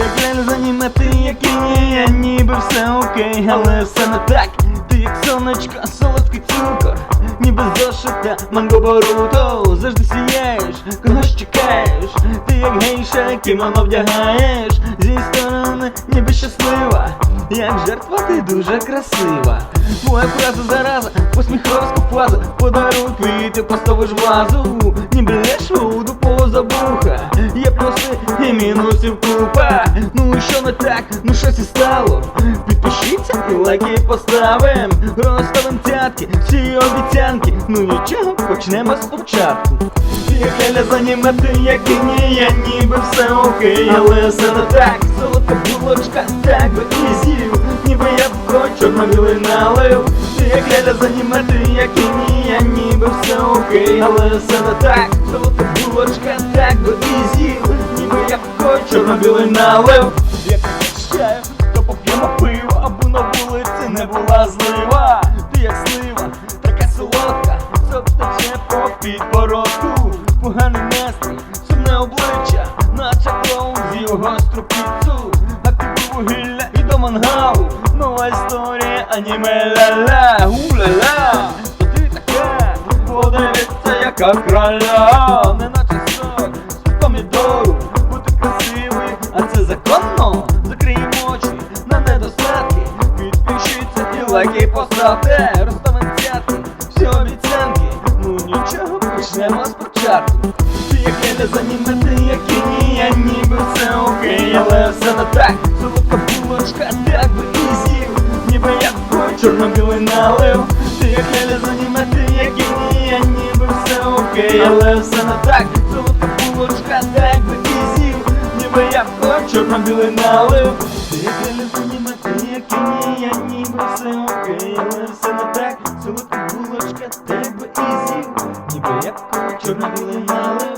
як ляль занімети, як і я ніби все окей, але все не так. Ти як сонечко, солодкий цукор, ніби зошита, манго боруто. Завжди сієш, когось чекаєш, ти як гейша, кімоно вдягаєш, зі сторони ніби щаслива, як жертва, ти дуже красива. Твоя фраза зараза, посміх розкупаза, подаруй квіти, поставиш вазу, ніби леш воду буха. Є плюси і мінусів купа. Ну що не так, ну щось і стало. Підпишіться і лайки поставим. Розставим цятки, всі обіцянки. Ну нічого, почнемо спочатку. Як Ляля занімати, як і ні, я ніби все окей, але все не так. Золота булочка, так би і з'їв, ніби я б хоч чорно-білий налив. Як Ляля занімати, як і ні, я ніби все окей, але все не так. Золота булочка, так би і ніби я б хоч чорно-білий налив. Як чаю, то поп'ємо пиво, аби на вулиці не була злива. Ти як слива, така солодка, тече по підбородку. Поганий настрій, сумне обличчя, наче клоун з'їв гостру піцу. А під вугілля і до мангалу. Нова історія, аніме ля-ля, у-ля-ля. То ти така, подивіться, яка краля, лайки поставте, розставимо цятки, всі обіцянки, ну нічого, почнемо спочатку. Як не занімати, як і ні, я ніби все окей, але все не так, солодка булочка, так би і з'їв, ніби я хоч чорно-білий налив. Ти як не занімати, як і ні, я ніби все окей, але все не так, солодка булочка, так би і з'їв, ніби я хоч чорно-білий налив. Солодка булочка, тебе і зів, ніби я хоч чорно-білий налив.